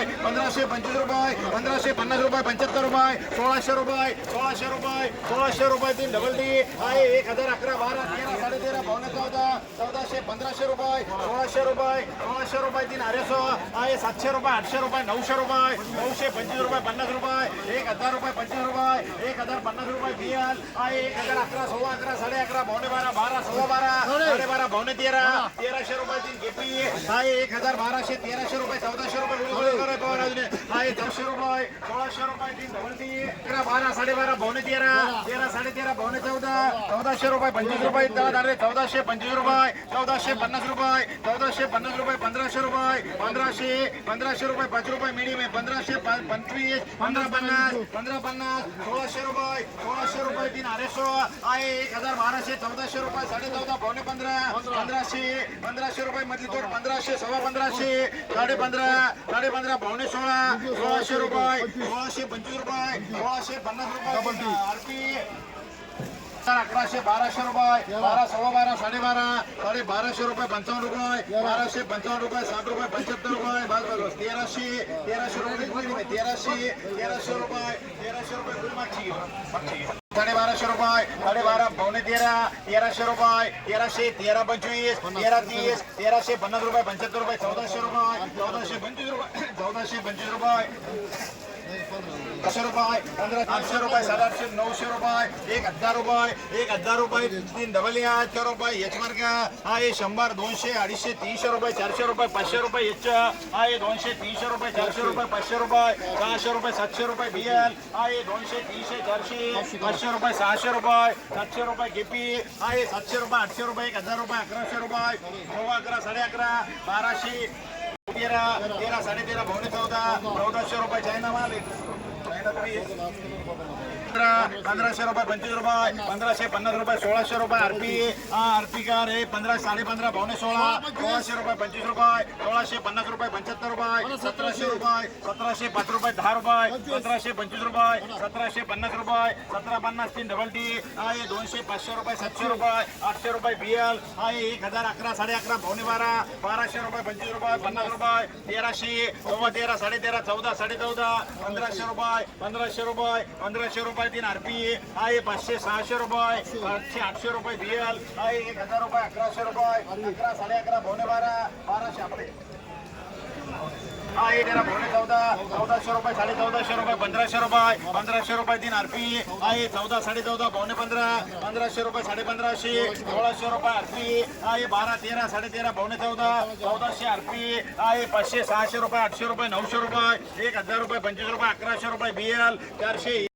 रुपये पंधराशे पंचवीस रुपये पंधराशे पन्नास रुपये पंच्याहत्तर रुपये सोळाशे रुपये सोळाशे रुपये सोळाशे रुपये तीन डबल डी आहे एक हजार अकरा बारा तेरा साडे तेरा पावणे चौदा चौदाशे पंधराशे रुपये सोळाशे रुपये सोळाशे रुपये तीन अरेसो आहे सातशे रुपये आठशे रुपये नऊशे रुपये नऊशे पंचवीस रुपये पन्नास रुपये एक हजार रुपये पंचवीस रुपये एक हजार पन्नास रुपये बियाल आहे एक हजार अकरा सव्वा अकरा साडे अकरा पावणे बारा बारा सव्वा बारा साडे बारा पावणे तेरा तेराशे रुपये तीन केपी आहे एक हजार बाराशे तेराशे रुपये चौदाशे पवार अजून रुपये सोळाशे रुपये तीन डबल तेरा बारा साडेबारा पावणे तेरा तेरा साडे तेरा चौदा चौदाशे रुपये पंचवीस रुपये दहा चौदाशे पंचवीस रुपये चौदाशे पन्नास रुपये चौदाशे पन्नास रुपये पंधराशे रुपये पंधराशे पंधराशे रुपये पाच रुपये मिडियम आहे पंधराशे पंचवीस पंधरा पन्नास पंधरा पन्नास सोळाशे रुपये सोळाशे रुपये तीन अडीचशे आहे एक हजार बाराशे चौदाशे रुपये साडे चौदा पावणे पंधरा पंधराशे पंधराशे रुपये मधली तोड पंधराशे सव्वा पंधराशे साडे पंधरा साडे पंधरा पावणे सोळा सोळाशे रुपये सोळाशे पंचवीस रुपये सोळाशे पन्नास रुपये आरपी अकराशे बाराशे रुपये बारा सव्वा बारा साडेबारा साडे बाराशे रुपये पंचावन्न रुपये बाराशे पंचावन्न रुपये साठ रुपये पंच्याहत्तर रुपये बस तेराशे तेराशे रुपये तेराशे तेराशे रुपये तेराशे रुपये मागची घे, मागची घे. साडेबाराशे रुपये साडेबारा पावणे तेरा तेराशे रुपये तेराशे तेरा पंचवीस तेरा तीस तेराशे पन्नास रुपये पंच्याहत्तर रुपये चौदाशे रुपये चौदाशे पंचवीस रुपये चौदाशे पंचवीस रुपये पाचशे रुपये पंधरा आठशे रुपये साडेआठशे नऊशे रुपये एक हजार रुपये एक हजार रुपये तीन डबल आठशे रुपये एच मार्क हा हे शंभर दोनशे अडीचशे तीनशे रुपये चारशे रुपये पाचशे रुपये एच हा हे दोनशे तीनशे रुपये चारशे रुपये पाचशे रुपये सहाशे रुपये सातशे रुपये बी एल हा हे दोनशे तीनशे चारशे पाचशे रुपये सहाशे रुपये सातशे रुपये केपी हा हे सातशे रुपये आठशे रुपये एक हजार रुपये अकराशे रुपये नऊ अकरा साडे अकरा बाराशे तेरा तेरा साडे तेरा चौदा चौदाशे रुपये चायना माल. पंधराशे रुपये पंचवीस रुपये पंधराशे पन्नास रुपये सोळाशे रुपये आरपी आरपीकार हे पंधरा साडे पंधरा पावणे सोळा सोळाशे रुपये पंचवीस रुपये सोळाशे पन्नास रुपये पंच्याहत्तर रुपये सतराशे रुपये सतराशे पाच रुपये दहा रुपये सतराशे पंचवीस रुपये सतराशे पन्नास रुपये सतरा पन्नास तीन डबल टी आहे दोनशे पाचशे रुपये सातशे रुपये आठशे रुपये बी एल आहे एक हजार अकरा साडे अकरा पावणे बारा बाराशे रुपये पंचवीस रुपये पन्नास रुपये तेराशे तेरा साडे तेरा चौदा साडे चौदा पंधराशे रुपये पंधराशे रुपये पंधराशे रुपये तीन आरपी आहे पाचशे सहाशे रुपये पाचशे आठशे रुपये बीएल आहे एक हजार रुपये अकराशे रुपये अकरा साडे अकरा पावणे बारा बाराशे आपले. आहे तेरा पावणे चौदा चौदाशे रुपये साडे चौदाशे रुपये पंधराशे रुपये पंधराशे रुपये तीन आरपी आहे चौदा साडे चौदा पावणे पंधरा पंधराशे रुपये साडे पंधराशे सोळाशे रुपये आरपी आहे बारा तेरा साडे तेरा पावणे चौदा चौदाशे आरपी आहे पाचशे सहाशे रुपये आठशे रुपये नऊशे रुपये एक हजार रुपये पंचवीस रुपये अकराशे रुपये बी एल चारशे